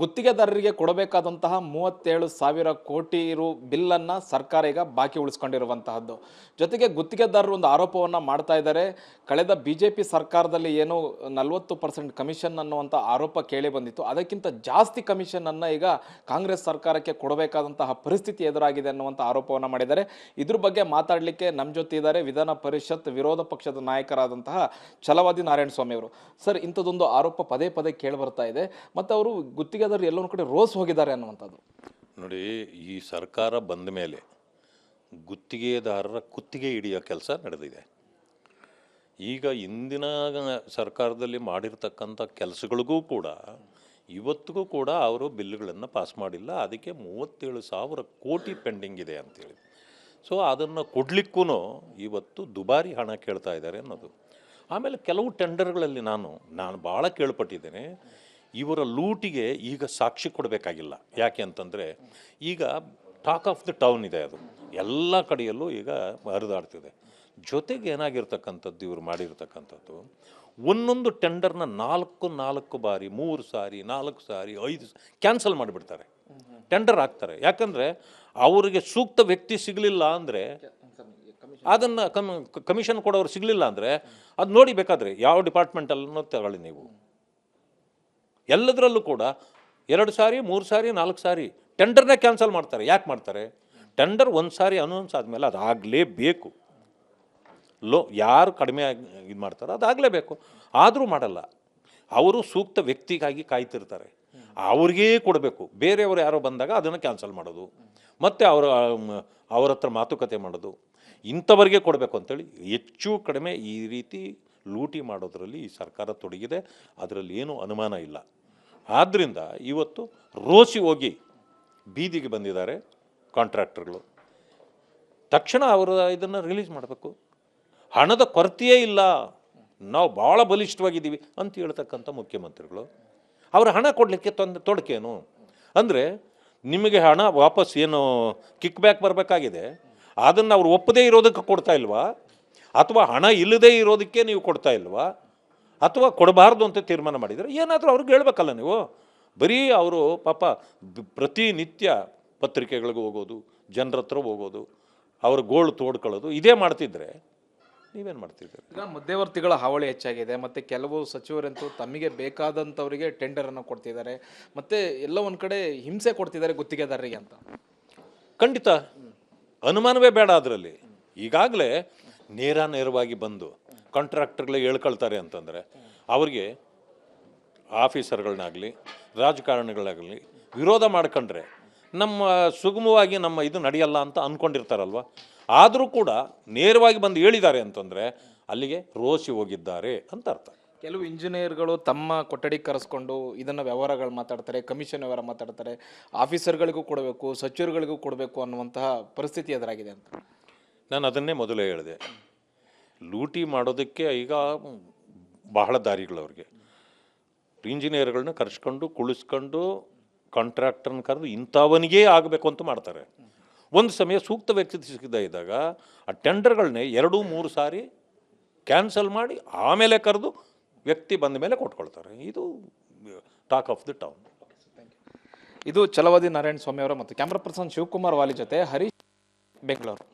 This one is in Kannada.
ಗುತ್ತಿಗೆದಾರರಿಗೆ ಕೊಡಬೇಕಾದಂತಹ ಮೂವತ್ತೇಳು ಸಾವಿರ ಕೋಟಿ ರು ಬಿಲ್ಲನ್ನು ಸರ್ಕಾರ ಈಗ ಬಾಕಿ ಉಳಿಸ್ಕೊಂಡಿರುವಂತಹದ್ದು. ಜೊತೆಗೆ ಗುತ್ತಿಗೆದಾರರು ಒಂದು ಆರೋಪವನ್ನು ಮಾಡ್ತಾ ಇದ್ದಾರೆ. ಕಳೆದ ಬಿ ಜೆ ಪಿ ಸರ್ಕಾರದಲ್ಲಿ ಏನು ನಲವತ್ತು ಪರ್ಸೆಂಟ್ ಕಮಿಷನ್ ಅನ್ನುವಂಥ ಆರೋಪ ಕೇಳಿ ಬಂದಿತ್ತು. ಅದಕ್ಕಿಂತ ಜಾಸ್ತಿ ಕಮಿಷನನ್ನು ಈಗ ಕಾಂಗ್ರೆಸ್ ಸರ್ಕಾರಕ್ಕೆ ಕೊಡಬೇಕಾದಂತಹ ಪರಿಸ್ಥಿತಿ ಎದುರಾಗಿದೆ ಅನ್ನುವಂಥ ಆರೋಪವನ್ನು ಮಾಡಿದ್ದಾರೆ. ಇದ್ರ ಬಗ್ಗೆ ಮಾತಾಡಲಿಕ್ಕೆ ನಮ್ಮ ಜೊತೆ ಇದ್ದಾರೆ ವಿಧಾನ ಪರಿಷತ್ ವಿರೋಧ ಪಕ್ಷದ ನಾಯಕರಾದಂತಹ ಛಲವಾದಿ ನಾರಾಯಣ ಸ್ವಾಮಿ ಅವರು. ಸರ್, ಇಂಥದ್ದೊಂದು ಆರೋಪ ಪದೇ ಪದೇ ಕೇಳಿ ಬರ್ತಾ ಇದೆ. ಮತ್ತು ಅವರು ಗುತ್ತಿಗೆದಾರರು ಎಲ್ಲೊಂದು ಕಡೆ ರೋಸ್ ಹೋಗಿದ್ದಾರೆ ಅನ್ನುವಂಥದ್ದು. ನೋಡಿ, ಈ ಸರ್ಕಾರ ಬಂದ ಮೇಲೆ ಗುತ್ತಿಗೆದಾರರ ಕುತ್ತಿಗೆ ಹಿಡಿಯೋ ಕೆಲಸ ನಡೆದಿದೆ. ಈಗ ಇಂದಿನ ಸರ್ಕಾರದಲ್ಲಿ ಮಾಡಿರ್ತಕ್ಕಂಥ ಕೆಲಸಗಳಿಗೂ ಕೂಡ, ಇವತ್ತಿಗೂ ಕೂಡ ಅವರು ಬಿಲ್ಲುಗಳನ್ನು ಪಾಸ್ ಮಾಡಿಲ್ಲ. ಅದಕ್ಕೆ ಮೂವತ್ತೇಳು ಸಾವಿರ ಕೋಟಿ ಪೆಂಡಿಂಗ್ ಇದೆ ಅಂತೇಳಿ. ಸೊ, ಅದನ್ನು ಕೊಡಲಿಕ್ಕೂ ಇವತ್ತು ದುಬಾರಿ ಹಣ ಕೇಳ್ತಾ ಇದ್ದಾರೆ ಅನ್ನೋದು. ಆಮೇಲೆ ಕೆಲವು ಟೆಂಡರ್ಗಳಲ್ಲಿ ನಾನು ನಾನು ಭಾಳ ಕೇಳ್ಪಟ್ಟಿದ್ದೇನೆ. ಇವರ ಲೂಟಿಗೆ ಈಗ ಸಾಕ್ಷಿ ಕೊಡಬೇಕಾಗಿಲ್ಲ. ಯಾಕೆ ಅಂತಂದರೆ ಈಗ ಟಾಕ್ ಆಫ್ ದ ಟೌನ್ ಇದೆ ಅದು. ಎಲ್ಲ ಕಡೆಯಲ್ಲೂ ಈಗ ಹರಿದಾಡ್ತಿದೆ. ಜೊತೆಗೆ ಏನಾಗಿರ್ತಕ್ಕಂಥದ್ದು ಇವರು ಮಾಡಿರ್ತಕ್ಕಂಥದ್ದು, ಒಂದೊಂದು ಟೆಂಡರ್ನ ನಾಲ್ಕು ನಾಲ್ಕು ಬಾರಿ, ಮೂರು ಸಾರಿ, ನಾಲ್ಕು ಸಾರಿ, ಐದು ಕ್ಯಾನ್ಸಲ್ ಮಾಡಿಬಿಡ್ತಾರೆ. ಟೆಂಡರ್ ಹಾಕ್ತಾರೆ. ಯಾಕಂದರೆ ಅವರಿಗೆ ಸೂಕ್ತ ವ್ಯಕ್ತಿ ಸಿಗಲಿಲ್ಲ ಅಂದರೆ ಅದನ್ನು ಕಮ್, ಕಮಿಷನ್ ಕೊಡೋರು ಸಿಗಲಿಲ್ಲ ಅಂದರೆ ಅದು ನೋಡಿ ಬೇಕಾದರೆ ಯಾವ ಡಿಪಾರ್ಟ್ಮೆಂಟಲ್ಲೂ ತಗೊಳ್ಳಿ ನೀವು. ಎಲ್ಲದರಲ್ಲೂ ಕೂಡ ಎರಡು ಸಾರಿ, ಮೂರು ಸಾರಿ, ನಾಲ್ಕು ಸಾರಿ ಟೆಂಡರ್ನೇ ಕ್ಯಾನ್ಸಲ್ ಮಾಡ್ತಾರೆ. ಯಾಕೆ ಮಾಡ್ತಾರೆ? ಟೆಂಡರ್ ಒಂದು ಸಾರಿ ಅನೌನ್ಸ್ ಆದಮೇಲೆ ಅದು ಆಗಲೇಬೇಕು. ಲೋ, ಯಾರು ಕಡಿಮೆ ಇದು ಮಾಡ್ತಾರೋ ಅದಾಗಲೇಬೇಕು ಆದರೂ ಮಾಡಲ್ಲ. ಅವರು ಸೂಕ್ತ ವ್ಯಕ್ತಿಗಾಗಿ ಕಾಯ್ತಿರ್ತಾರೆ. ಅವ್ರಿಗೇ ಕೊಡಬೇಕು. ಬೇರೆಯವರು ಯಾರೋ ಬಂದಾಗ ಅದನ್ನು ಕ್ಯಾನ್ಸಲ್ ಮಾಡೋದು. ಮತ್ತು ಅವರ ಅವ್ರ ಹತ್ರ ಮಾತುಕತೆ ಮಾಡೋದು. ಇಂಥವರಿಗೆ ಕೊಡಬೇಕು ಅಂತೇಳಿ ಹೆಚ್ಚು ಕಡಿಮೆ ಈ ರೀತಿ ಲೂಟಿ ಮಾಡೋದರಲ್ಲಿ ಈ ಸರ್ಕಾರ ತೊಡಗಿದೆ. ಅದರಲ್ಲಿ ಏನೂ ಅನುಮಾನ ಇಲ್ಲ. ಆದ್ದರಿಂದ ಇವತ್ತು ರೋಸಿ ಹೋಗಿ ಬೀದಿಗೆ ಬಂದಿದ್ದಾರೆ ಕಾಂಟ್ರಾಕ್ಟರ್ಗಳು. ತಕ್ಷಣ ಅವರು ಇದನ್ನು ರಿಲೀಸ್ ಮಾಡಬೇಕು. ಹಣದ ಕೊರತೆಯೇ ಇಲ್ಲ. ನಾವು ಭಾಳ ಬಲಿಷ್ಠವಾಗಿದ್ದೀವಿ ಅಂತ ಹೇಳ್ತಕ್ಕಂಥ ಮುಖ್ಯಮಂತ್ರಿಗಳು. ಅವರ ಹಣ ಕೊಡಲಿಕ್ಕೆ ತೊಂದ, ತೊಡಕೇನು? ಅಂದರೆ ನಿಮಗೆ ಹಣ ವಾಪಸ್ ಏನು ಕಿಕ್ ಬ್ಯಾಕ್ ಬರಬೇಕಾಗಿದೆ? ಅದನ್ನು ಅವ್ರು ಒಪ್ಪದೇ ಇರೋದಕ್ಕೆ ಕೊಡ್ತಾ ಇಲ್ವಾ? ಅಥವಾ ಹಣ ಇಲ್ಲದೇ ಇರೋದಕ್ಕೆ ನೀವು ಕೊಡ್ತಾ ಇಲ್ವಾ? ಅಥವಾ ಕೊಡಬಾರ್ದು ಅಂತ ತೀರ್ಮಾನ ಮಾಡಿದರೆ ಏನಾದರೂ ಅವ್ರಿಗೆ ಹೇಳ್ಬೇಕಲ್ಲ ನೀವು. ಬರೀ ಅವರು ಪಾಪ ಪ್ರತಿನಿತ್ಯ ಪತ್ರಿಕೆಗಳಿಗೆ ಹೋಗೋದು ಜನರ ಹತ್ರ ಹೋಗೋದು ಅವ್ರ ಗೋಳು ತೋಡ್ಕೊಳ್ಳೋದು ಇದೇ ಮಾಡ್ತಿದ್ರೆ ನೀವೇನು ಮಾಡ್ತಿದ್ದೀರಿ? ಈಗ ಮಧ್ಯವರ್ತಿಗಳ ಹಾವಳಿ ಹೆಚ್ಚಾಗಿದೆ ಮತ್ತು ಕೆಲವು ಸಚಿವರಂತೂ ತಮಗೆ ಬೇಕಾದಂಥವರಿಗೆ ಟೆಂಡರನ್ನು ಕೊಡ್ತಿದ್ದಾರೆ ಮತ್ತು ಎಲ್ಲ ಒಂದು ಕಡೆ ಹಿಂಸೆ ಕೊಡ್ತಿದ್ದಾರೆ ಗುತ್ತಿಗೆದಾರರಿಗೆ ಅಂತ. ಖಂಡಿತ. ಅನುಮಾನವೇ ಬೇಡ ಅದರಲ್ಲಿ. ಈಗಾಗಲೇ ನೇರ ನೇರವಾಗಿ ಬಂದು ಕಾಂಟ್ರಾಕ್ಟರ್ಗಳಿಗೆ ಹೇಳ್ಕೊಳ್ತಾರೆ ಅಂತಂದರೆ ಅವ್ರಿಗೆ ಆಫೀಸರ್ಗಳನ್ನಾಗಲಿ ರಾಜಕಾರಣಿಗಳಾಗಲಿ ವಿರೋಧ ಮಾಡ್ಕೊಂಡ್ರೆ ನಮ್ಮ ಸುಗಮವಾಗಿ ನಮ್ಮ ಇದು ನಡೆಯಲ್ಲ ಅಂತ ಅಂದ್ಕೊಂಡಿರ್ತಾರಲ್ವ ಆದರೂ ಕೂಡ ನೇರವಾಗಿ ಬಂದು ಹೇಳಿದ್ದಾರೆ ಅಂತಂದರೆ ಅಲ್ಲಿಗೆ ರೋಸಿ ಹೋಗಿದ್ದಾರೆ ಅಂತ ಅರ್ಥ. ಕೆಲವು ಇಂಜಿನಿಯರ್ಗಳು ತಮ್ಮ ಕೊಠಡಿ ಕರೆಸ್ಕೊಂಡು ಇದನ್ನು ವ್ಯವಹಾರಗಳು ಮಾತಾಡ್ತಾರೆ ಕಮಿಷನ್ ವ್ಯವಹಾರ ಮಾತಾಡ್ತಾರೆ ಆಫೀಸರ್ಗಳಿಗೂ ಕೊಡಬೇಕು ಸಚಿವರುಗಳಿಗೂ ಕೊಡಬೇಕು ಅನ್ನುವಂತಹ ಪರಿಸ್ಥಿತಿ ಎದುರಾಗಿದೆ ಅಂತ. ನಾನು ಅದನ್ನೇ ಮೊದಲೇ ಹೇಳಿದೆ. ಲೂಟಿ ಮಾಡೋದಕ್ಕೆ ಈಗ ಬಹಳ ದಾರಿಗಳು ಅವ್ರಿಗೆ. ಇಂಜಿನಿಯರ್ಗಳನ್ನ ಕರೆಸ್ಕೊಂಡು ಕುಳಿಸ್ಕೊಂಡು ಕಾಂಟ್ರಾಕ್ಟರ್ನ ಕರೆದು ಇಂಥವನಿಗೇ ಆಗಬೇಕು ಅಂತ ಮಾಡ್ತಾರೆ. ಒಂದು ಸಮಯ ಸೂಕ್ತ ವ್ಯಕ್ತಿ ಸಿಕ್ಕಿದ ಇದ್ದಾಗ ಆ ಟೆಂಡರ್ಗಳನ್ನೇ ಎರಡು, ಮೂರು ಸಾರಿ ಕ್ಯಾನ್ಸಲ್ ಮಾಡಿ ಆಮೇಲೆ ಕರೆದು ವ್ಯಕ್ತಿ ಬಂದ ಮೇಲೆ ಕೊಟ್ಕೊಳ್ತಾರೆ. ಇದು ಟಾಕ್ ಆಫ್ ದಿ ಟೌನ್ ಇದು ಛಲವಾದಿ ನಾರಾಯಣ ಸ್ವಾಮಿ ಅವರ ಮತ್ತು ಕ್ಯಾಮ್ರಾ ಪರ್ಸನ್ ಶಿವಕುಮಾರ್ ವಾಲಿ ಜೊತೆ ಹರೀಶ್ ಬೆಂಗಳೂರು.